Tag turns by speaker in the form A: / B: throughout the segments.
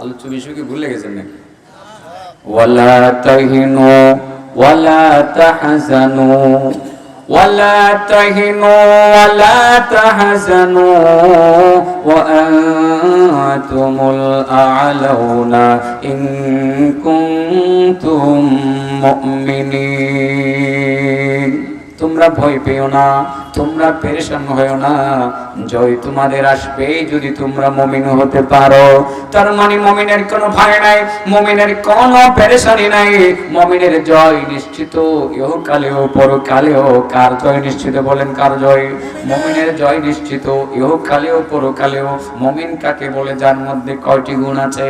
A: আলোচ্য বিষয় কি ভুলে গেছেন নাকি ওয়ালা তাহিনু ওয়ালা তাহজানু ولا تهنوا ولا تحزنوا وأنتم الأعلون إن كنتم مؤمنين তোমরা ভয় পেও না, তোমরা পেরেশান হয়েও না। জয় তোমাদের আসবে যদি তোমরা মমিন হতে পারো। তার মানে মমিনের কোনো ভয় নাই, মমিনের কোনো পেরেশানি নাই। মমিনের জয় নিশ্চিত ইহকালেও পরকালেও কার জয় নিশ্চিত বলেন কার জয়? মমিনের জয় নিশ্চিত ইহকালেও পরকালেও মমিন কাকে বলে? যার মধ্যে কয়টি গুণ আছে?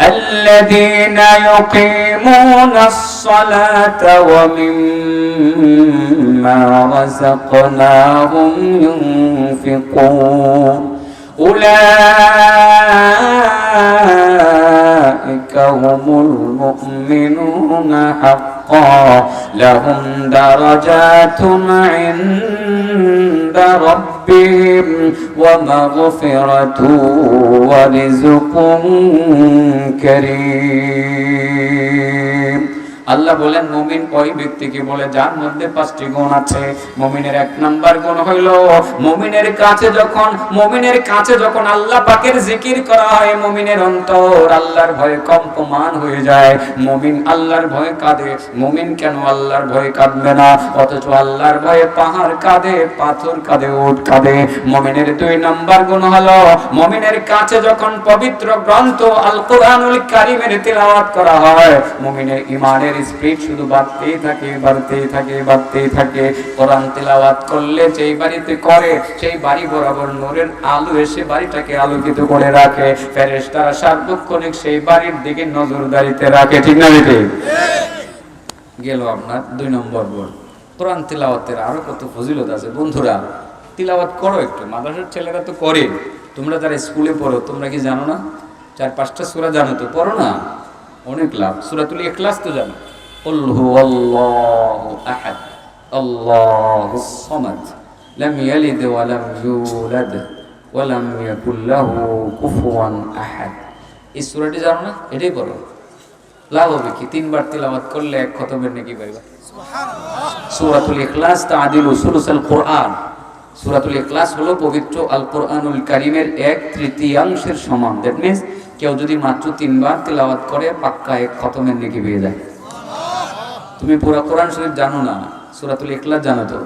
A: الذين يقيمون الصلاة ومما رزقناهم ينفقون. أولئك هم المؤمنون حقا. لهم درجات عند ربهم ومغفرة ورزق كريم আল্লাহ বলেন, মুমিন ওই ব্যক্তিকে বলে, যার মধ্যে পাঁচটি গুণ আছে, মুমিনের এক নাম্বার গুণ হইল, মুমিনের কাছে যখন, মুমিনের কাছে যখন আল্লাহ পাকের জিকির করা হয়, মুমিনের অন্তর আল্লাহর ভয়ে কম্পমান হয়ে যায়। মুমিন আল্লাহর ভয়ে কাঁদে, মুমিন কেন আল্লাহর ভয়ে কাঁদবে না? অথচ আল্লাহর ভয়ে পাহাড় কাঁদে, পাথর কাঁদে, উট কাঁদে। মুমিনের দুই নাম্বার গুণ হলো, মুমিনের কাছে যখন পবিত্র গ্রন্থ আল কোরআনুল কারিমের তেলাওয়াত করা হয়, মুমিনের ইমানের স্পিড শুধু বাড়তেই থাকে বাড়তেই থাকে বাড়তেই থাকে। কোরআন তেলাওয়াত করলে যেই বাড়িতে করে, সেই বাড়ি বরাবর নূরের আলো এসে বাড়িটাকে আলোকিত করে রাখে। ফেরেশতারা সার্বক্ষণিক সেই বাড়ির দিকে নজরদারিতে রাখে। ঠিক না বেটে? গেল আপনার দুই নম্বর বোর্ড কোরআন তিলাওয়াতের আরও কত ফজিলত আছে। বন্ধুরা, তিলাওয়াত করো একটু। মাদ্রাসার ছেলেরা তো করে। তোমরা যারা স্কুলে পড়ো, তোমরা কি জানো না? চার পাঁচটা সূরা জানো তো? পড়ো না? অনেক লাভ। সূরাতুল ইখলাস তো জানো। قل هو الله أحد الله الصمد لم يلد ولم يولد ولم يكن له كفوا أحد এই সূরাটি জানো না এটাই পড়ো লাভ হবে কি তিনবার তিলাওয়াত করলে এক খতমের নাকি পাইবা সূরাতুল ইখলাস তাআদিলু সুলুসাল কোরআন সূরাতুল ইখলাস হলো পবিত্র আল কোরআনুল কারীমের এক তৃতীয়াংশের সমান দ্যাট মিন্স কেউ যদি মাত্র তিনবার তিলাওয়াত করে পাক্কা এক খতমের নেকি পেয়ে যায় তুমি পুরো কোরআন শরীফ জানো না, সুরাতুল ইখলাস জানো তো?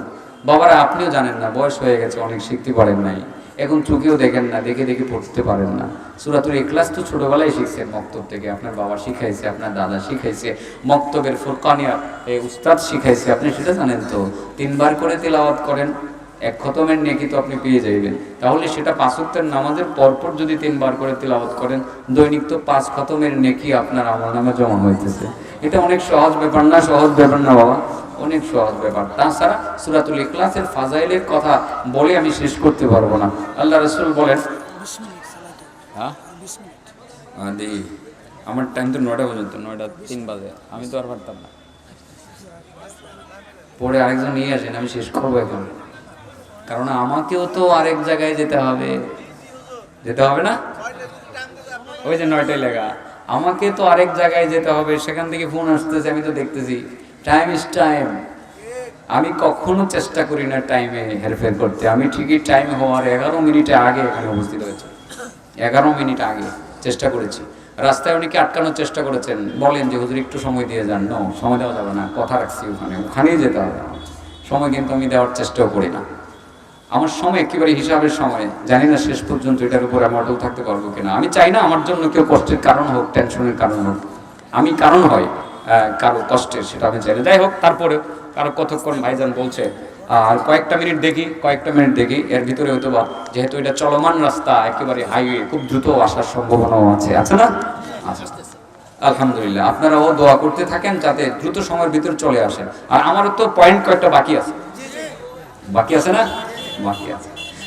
A: বাবারা, আপনিও জানেন না, বয়স হয়ে গেছে, অনেক শিখতে পারেন নাই। এখন চোখেও দেখেন না, দেখে দেখে পড়তে পারেন না। সুরাতুল ইখলাস তো ছোটবেলায় শিখছেন মক্তব থেকে আপনার বাবা শিখাইছে, আপনার দাদা শিখাইছে, মক্তবের ফুরকানিয়া উস্তাদ শিখাইছে, আপনি সেটা জানেন তো? তিনবার করে তেলাওয়াত করেন, এক খতমের নেকি তো আপনি পেয়ে যাইবেন। তাহলে সেটা পাঁচত্বের নামাজের পরপর যদি তিনবার করে তেলাওয়াত করেন, দৈনিক তো পাঁচ খতমের নেকি আপনার আমল নামে জমা হইতেছে। এটা অনেক সহজ ব্যাপার না সহজ ব্যাপার না বাবা। অনেক সহজ ব্যাপার। তাছাড়া সুরাতুল ইখলাসের ফাজাইলের কথা বলে আমি শেষ করতে পারব না। আল্লাহ রসুল বলেন হ্যাঁ? আমার টাইম তো নয়টা পর্যন্ত নয়টা তিন বাজে। আমি তো আর পারতাম না। পরে আরেকজন নিয়ে আসেন আমি শেষ করব এখন। কারণ আমাকেও তো আরেক জায়গায় যেতে হবে। যেতে হবে না? ওই যে নয়টায় লেখা। আমাকে তো আরেক জায়গায় যেতে হবে, সেখান থেকে ফোন আসতেছে, আমি তো দেখতেছি টাইম ইজ টাইম আমি কখনো চেষ্টা করি না টাইমে হেরফের করতে। আমি ঠিকই টাইম হওয়ার এগারো মিনিটে আগে এখানে উপস্থিত হয়েছি। এগারো মিনিট আগে চেষ্টা করেছি। রাস্তায় অনেকে আটকানোর চেষ্টা করেছেন? বলেন যে, হুজুর, একটু সময় দিয়ে যান। নো, সময় দেওয়া যাবে না, কথা রাখছি ওখানে, ওখানেই যেতে হবে। সময় কিন্তু আমি দেওয়ার চেষ্টাও করি না। আমার সময় একেবারে হিসাবের সময়। জানি না শেষ পর্যন্ত এটার উপর আমি অটল থাকতে পারব কিনা। আমি চাই না আমার জন্য কেউ কষ্টের কারণ হোক, টেনশনের কারণ হোক। আমি কারণ হয় কারও কষ্টের, সেটা আমি চাই না যাই হোক তারপরে কারও কতক্ষণ ভাইজান বলছে, আর কয়েকটা মিনিট দেখি, কয়েকটা মিনিট দেখি। এর ভিতরে হয়তো বা যেহেতু এটা চলমান রাস্তা, একেবারে হাইওয়ে, খুব দ্রুত আসার সম্ভাবনাও আছে। আছে না? আচ্ছা। আলহামদুলিল্লাহ। আপনারাও দোয়া করতে থাকেন যাতে দ্রুত সময়ের ভিতর চলে আসেন। আর আমারও তো পয়েন্ট কয়েকটা বাকি আছে। বাকি আছে না? বাকি আছে